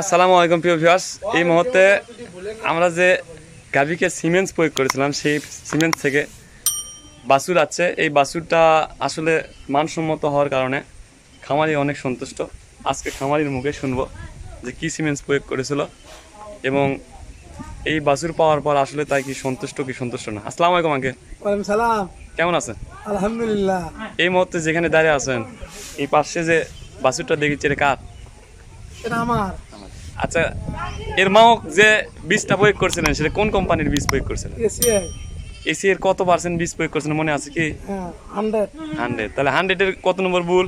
আসসালামু আলাইকুম প্রিয় ভিউয়ার্স এই মুহূর্তে আমরা যে গাভিকে সিমেন্টস প্রয়োগ করেছিলাম সেই সিমেন্ট থেকে বাছুর আছে। এই বাছুরটা আসলে মানসম্মত হওয়ার কারণে খামারি অনেক সন্তুষ্ট। আজকে খামারির মুখে শুনব যে কি সিমেন্টস প্রয়োগ করেছিল এবং এই বাছুর পাওয়ার পর আসলে তাই কি সন্তুষ্ট কি সন্তুষ্ট না। আসসালামু আলাইকুম আঙ্কে ওয়ালাইকুম সালাম। কেমন আছেন? আলহামদুলিল্লাহ। এই মুহূর্তে যেখানে দাঁড়িয়ে আছেন এই পাশে যে বাছুরটা দেখেছি এটা কার এটা আমার। আচ্ছা এর মাও যে বীজটা প্রয়োগ করছিলেন সেটা কোন কোম্পানির বীজ প্রয়োগ করছিলেন? এসিআই। এসি এর কত পার্সেন্ট বীজ প্রয়োগ করছেন মনে আছে কি? হ্যাঁ হান্ড্রেড হান্ড্রেড তাহলে হান্ড্রেডের কত নম্বর ভুল?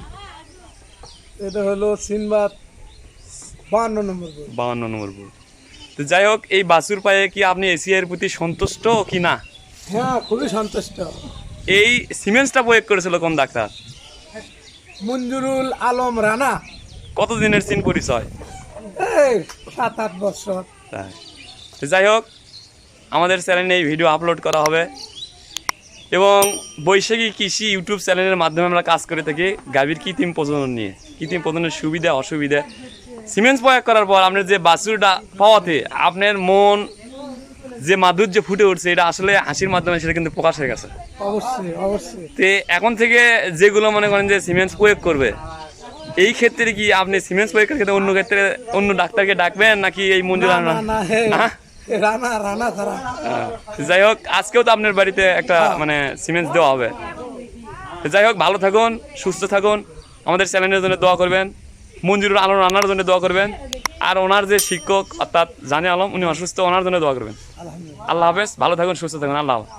এটা হলো সিনবাদ বাহান্ন নম্বর বই বাউন্ন নম্বর ভুল। তো যাই হোক এই বাছুর পায়ে কি আপনি এসি এর প্রতি সন্তুষ্ট কি না? হ্যাঁ খুবই সন্তুষ্ট। এই সিমেন্টসটা প্রয়োগ করেছিল কোন ডাক্তার? মঞ্জুরুল আলম রানা। কত দিনের চিন পরিচয়? সাত আট বছর। তাই। যাই হোক আমাদের চ্যানেলে এই ভিডিও আপলোড করা হবে। এবং বৈশাখী কৃষি ইউটিউব চ্যানেলের মাধ্যমে আমরা কাজ করে থাকি গাভীর কৃত্রিম প্রজনন নিয়ে। কৃত্রিম প্রজননের সুবিধা অসুবিধা। সিমেন্স প্রয়োগ করার পর আপনার যে বাছুরটা পাওয়াতে আপনার মন যে মাধুর্য ফুটে উঠছে এটা আসলে হাসির মাধ্যমে সেটা কিন্তু প্রকাশ হয়ে গেছে। অবশ্যই অবশ্যই। তে এখন থেকে যেগুলো মনে করেন যে সিমেন্টস প্রয়োগ করবে এই ক্ষেত্রে কি আপনি সিমেন্টস প্রয়োগের ক্ষেত্রে অন্য ক্ষেত্রে অন্য ডাক্তারকে ডাকবেন নাকি এই মঞ্জুর হ্যাঁ? রানা রানা ছাড়া। হ্যাঁ। যাই হোক আজকেও তো আপনার বাড়িতে একটা মানে সিমেন্টস দেওয়া হবে। যাই হোক ভালো থাকুন সুস্থ থাকুন আমাদের চ্যানেলের জন্য দোয়া করবেন মঞ্জুরুর আলম রান্নার জন্য দোয়া করবেন আর ওনার যে শিক্ষক অর্থাৎ জানে আলম উনি অসুস্থ ওনার জন্য দোয়া করবেন। আল্লাহ হাফেজ ভালো থাকুন সুস্থ থাকুন আল্লাহ হাফেজ।